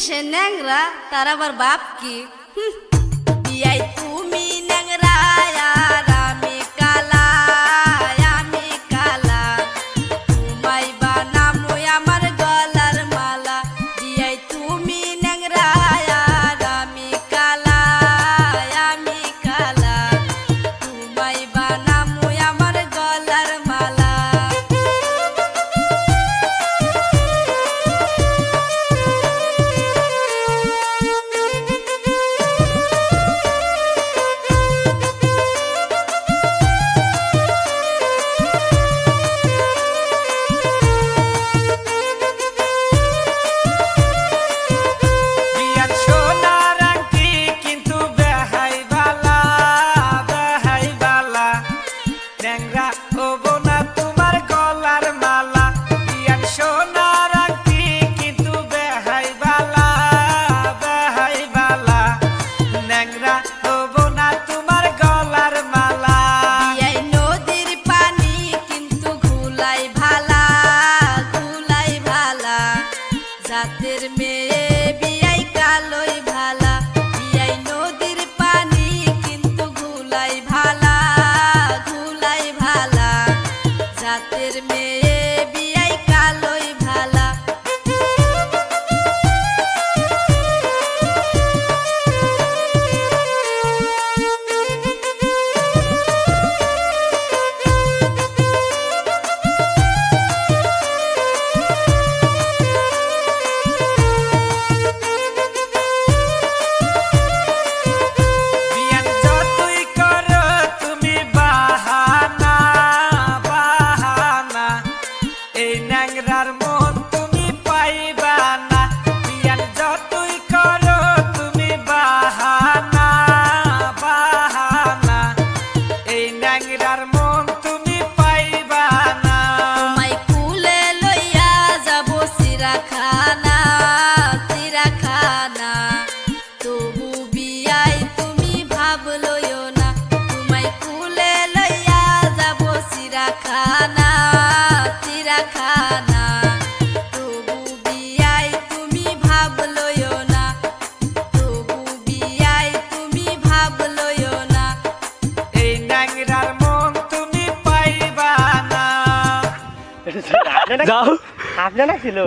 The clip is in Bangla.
शेन्यांग्रा तारा बर बाप की แดงรัก বিয়াই কালো পাগলার মন তুমি না। ছিল।